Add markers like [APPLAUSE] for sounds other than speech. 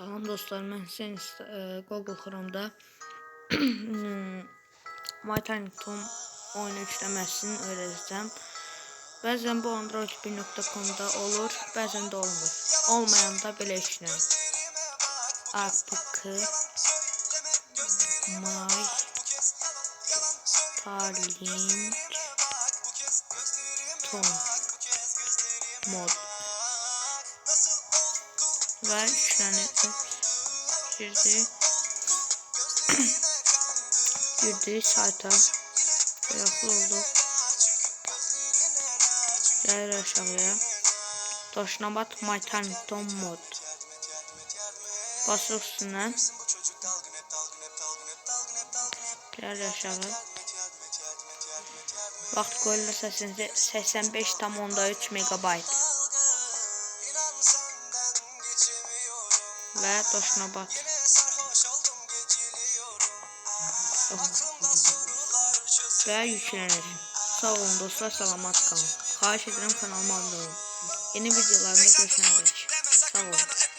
Salam dostlar, mən sizin e, Google Chrome'da [CLEARS THROAT] My Tiny Tom oyunu yükləməsini öyrədəcəm. Bəzən bu Android 1.com-da olur, bəzən də olmur. Olmayanda belə işləyir. APK My Tiny Tom mod ve üç tane girdi. [CLEARS THROAT] girdi sayta. Ayaklı olduk. Gel aşağıya. Taşına bat My Tiny Tom mod. Bas üstüne. Gel aşağı. Vaxt qoyulur 85,3 megabayt. Və doşuna bat. Və yüklənir. Sağ olun dostlar, salamat qalın. Xahiş edirəm kanalıma abunə olun. Yeni videolarımda görüşənə. Sağ olun.